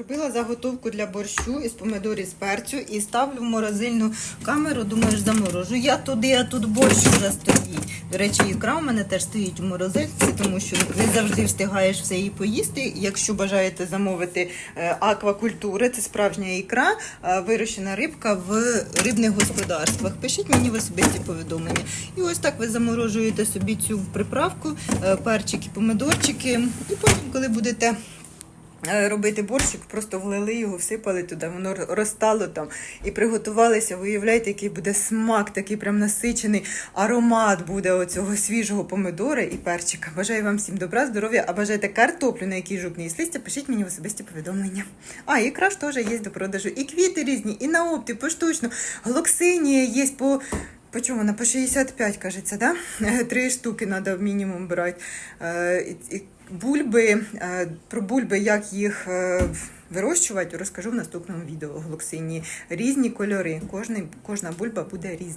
Зробила заготовку для борщу із помидорів з перцю і ставлю в морозильну камеру, думаєш, заморожу. Я туди, а тут борщ вже стоїть. До речі, ікра у мене теж стоїть у морозильці, тому що не завжди встигаєш все її поїсти. Якщо бажаєте замовити е, аквакультури, це справжня ікра, е, вирощена рибка в рибних господарствах. Пишіть мені в особисті повідомлення. І ось так ви заморожуєте собі цю приправку, е, перчики, помидорчики, і потім, коли будете робити борщик, просто влили його, всипали туди, воно розтало там і приготувалися. Ви уявляєте, який буде смак, такий прям насичений аромат буде оцього свіжого помидора і перчика. Бажаю вам всім добра, здоров'я, а бажаєте картоплю, на якій жук не їсть пишіть мені в особисті повідомлення. А, і краш теж є до продажу. І квіти різні, і на опті, поштучно. Глоксинія є по. По чому вона? По 65, кажеться, да? Три штуки треба мінімум брати. Е, Бульби, е, про бульби, як їх е, вирощувати, розкажу в наступному відео. Глоксині. Різні кольори. Кожна бульба буде різна.